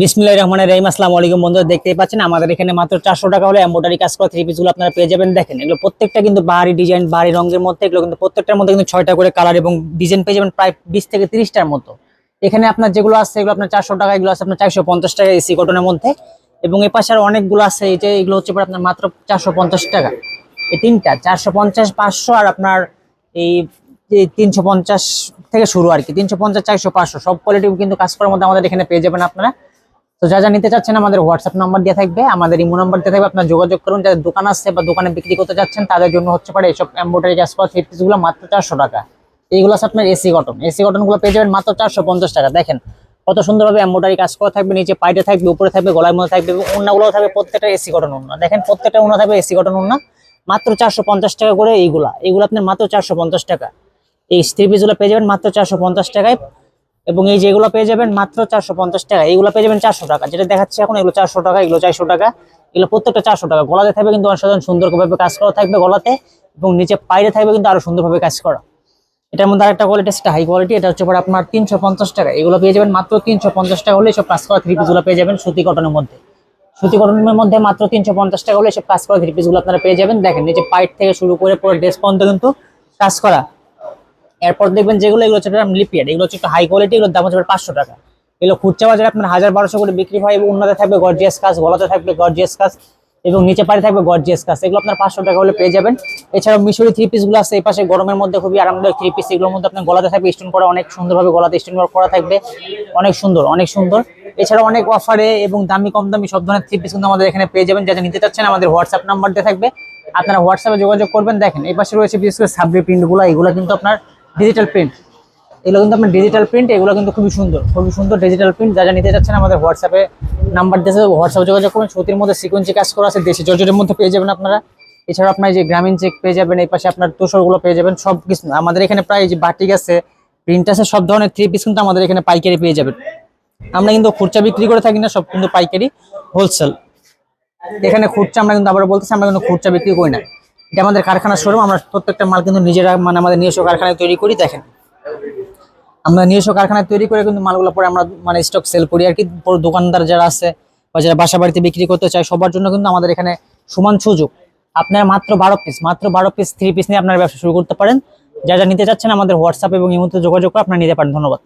বিসমিল্লাহির রহমানির রহিম, আসসালামু আলাইকুম বন্ধুরা, দেখতেই পাচ্ছেন আমাদের এখানে মাত্র চারশো টাকা হলে এম্বোটারি কাজ করা থ্রি পিসগুলো আপনারা পেয়ে যাবেন। দেখেন, এগুলো প্রত্যেকটা কিন্তু বাহারি ডিজাইন বাহারি রঙের মধ্যে, এগুলো কিন্তু প্রত্যেকটার মধ্যে কিন্তু ছয়টা করে কালার এবং ডিজাইন পেয়ে যাবেন প্রায় বিশ থেকে তিরিশটার মতো। এখানে আপনার যেগুলো আছে, এগুলো আপনার চারশো টাকা, এগুলো আছে আপনার চারশো পঞ্চাশ টাকা এসি কটনের মধ্যে। এবং এ পাশে আর অনেকগুলো আছে, এই যে এগুলো হচ্ছে আপনার মাত্র চারশো পঞ্চাশ টাকা। এই তিনটা, চারশো পঞ্চাশ, পাঁচশো আর আপনার এই তিনশো পঞ্চাশ থেকে শুরু আর কি, তিনশো পঞ্চাশ, চারশো, পাঁচশো, সব কোয়ালিটি কিন্তু কাজ করার মধ্যে আমাদের এখানে পেয়ে যাবেন আপনারা। তো যা যা নিতে চাচ্ছেন আমাদের হোয়াটসঅ্যাপ নাম্বার দিয়ে থাকবে, আমাদের ইমো নাম্বার দিয়ে থাকবে, আপনার যোগাযোগ করুন, যাদের দোকান আসছে বা দোকানে বিক্রি করতে চাচ্ছেন, তাদের জন্য হচ্ছে পারে এইসব এম্বোটারি করা থ্রি পিসগুলো মাত্র চারশো টাকা। এইগুলো আছে আপনার এসি কটন এসি কটনগুলো পেয়ে যাবেন মাত্র চারশো পঞ্চাশ টাকা। দেখেন, কত সুন্দরভাবে এম্বোটারি কাজ করা থাকবে, নিচে পাইটে থাকবে, উপরে থাকবে, গলার মধ্যে থাকবে, এবং অন্যগুলো থাকবে, প্রত্যেকটা এসি কটন ওন্না দেখেন, প্রত্যেকটা ওন্না থাকবে এসি কটন ওন্না মাত্র চারশো পঞ্চাশ টাকা করে এইগুলা। এইগুলো আপনার মাত্র চারশো পঞ্চাশ টাকা। এই থ্রি পিসগুলো পেয়ে যাবেন মাত্র চারশো পঞ্চাশ টাকায়। এবং এই যেগুলো পেয়ে যাবেন মাত্র চারশো পঞ্চাশ টাকা। এইগুলো পেয়ে যাবেন চারশো টাকা। যেটা দেখাচ্ছে এখন এগুলো চারশো টাকা, এগুলো চারশো টাকা। এগুলো প্রত্যেকটা চারশো টাকা। গলাতে থাকবে কিন্তু অসাধারণ সুন্দরভাবে কাজ করা থাকবে গলাতে এবং নিচে পাইরে থাকবে কিন্তু আরও সুন্দরভাবে কাজ করা। এটার মধ্যে আরেকটা কোয়ালিটি সেটা হাই কোয়ালিটি এটা হচ্ছে পরে আপনার তিনশো পঞ্চাশ টাকা। এগুলো পেয়ে যাবেন মাত্র তিনশো পঞ্চাশ টাকা হলে সব কাজ করা থ্রি পিসগুলো পেয়ে যাবেন সুতি কটনের মধ্যে। সুতি কটনের মধ্যে মাত্র তিনশো পঞ্চাশ টাকা হলে সব কাজ করা থ্রি পিসগুলো আপনারা পেয়ে যাবেন। দেখেন নিচে পাইট থেকে শুরু করে পুরো ড্রেস পর্যন্ত কিন্তু কাজ করা। এরপর দেখবেন যেগুলো, এগুলো হচ্ছে লিপিয়ার এগুলো হচ্ছে হাই কোয়ালিটি এগুলোর দাম হচ্ছে পাঁচশো টাকা। এগুলো খুচরা বাজারে আপনার হাজার বারোশো করে বিক্রি হয় এবং উন্নতে থাকবে গর্জিয়াস কাজ গলাতে থাকবে গর্জিয়াস কাজ এবং নিচে পাড়ে থাকবে গর্জিয়াস কাজ এগুলো আপনার পাঁচশো টাকা হলে পেয়ে যাবেন। এছাড়াও মিশরি থ্রি পিসগুলো আছে, এই পাশে গরমের মধ্যে খুবই আরামদায়ক থ্রি পিস এগুলোর মধ্যে আপনার গলাতে থাকবে স্টোন করা, অনেক সুন্দরভাবে গলাতে স্টোন করা থাকবে। অনেক সুন্দর অনেক সুন্দর। এছাড়া অনেক অফারে এবং দামি, কম দামি সব ধরনের থ্রি পিস কিন্তু আমাদের এখানে পেয়ে যাবেন। যারা নিতে চাচ্ছেন আমাদের হোয়াটসঅ্যাপ নাম্বার দিয়ে থাকবে। আপনারা হোয়াটসঅ্যাপে যোগাযোগ করবেন। দেখেন, এই পাশে রয়েছে বিশেষ করে সাবরি প্রিন্টগুলো এগুলো কিন্তু আপনার ডিজিটাল প্রিন্ট এগুলো কিন্তু আপনার ডিজিটাল প্রিন্ট এগুলো কিন্তু খুবই সুন্দর। খুবই সুন্দর ডিজিটাল প্রিন্ট যা যা নিতে চাচ্ছেন আমাদের হোয়াটসঅ্যাপে নাম্বার দিয়েছে হোয়াটসঅ্যাপে যোগাযোগ করুন। সুতির মধ্যে সিকোয়েন্সি কাজ করা আছে। দেশি জর্জেটের মধ্যে পেয়ে যাবেন আপনারা। এছাড়া আপনার যে গ্রামীণ চেক পেয়ে যাবেন, এই পাশে আপনার তোষরগুলো পেয়ে যাবেন। সব কিছু আমাদের এখানে প্রায় যে বাটিক আছে প্রিন্ট আছে, সব ধরনের থ্রি পিস কিন্তু আমাদের এখানে পাইকারি পেয়ে যাবেন। আমরা কিন্তু খুচরা বিক্রি করে থাকি না, সব কিন্তু পাইকারি হোলসেল এখানে খুচরা আমরা কিন্তু আবার বলতেছি, আমরা কিন্তু খুচরা বিক্রি করি না। এটা আমাদের কারখানার শোরুম আমরা প্রত্যেকটা মাল কিন্তু নিজেরা মানে আমাদের নিজস্ব কারখানায় তৈরি করি, দেখেন। আমরা নিজস্ব কারখানায় তৈরি করে কিন্তু মালগুলো পরে আমরা মানে স্টক সেল করি আর কি। দোকানদার যারা আছে বা যারা বাসা বাড়িতে বিক্রি করতে চায়, সবার জন্য কিন্তু আমাদের এখানে সমান সুযোগ। আপনার মাত্র বারো পিস মাত্র বারো পিস থ্রি পিস নিয়ে আপনার ব্যবসা শুরু করতে পারেন। যা যা নিতে চাচ্ছেন আমাদের হোয়াটসঅ্যাপ এবং ইমোতে যোগাযোগ করে আপনারা নিতে পারেন, ধন্যবাদ।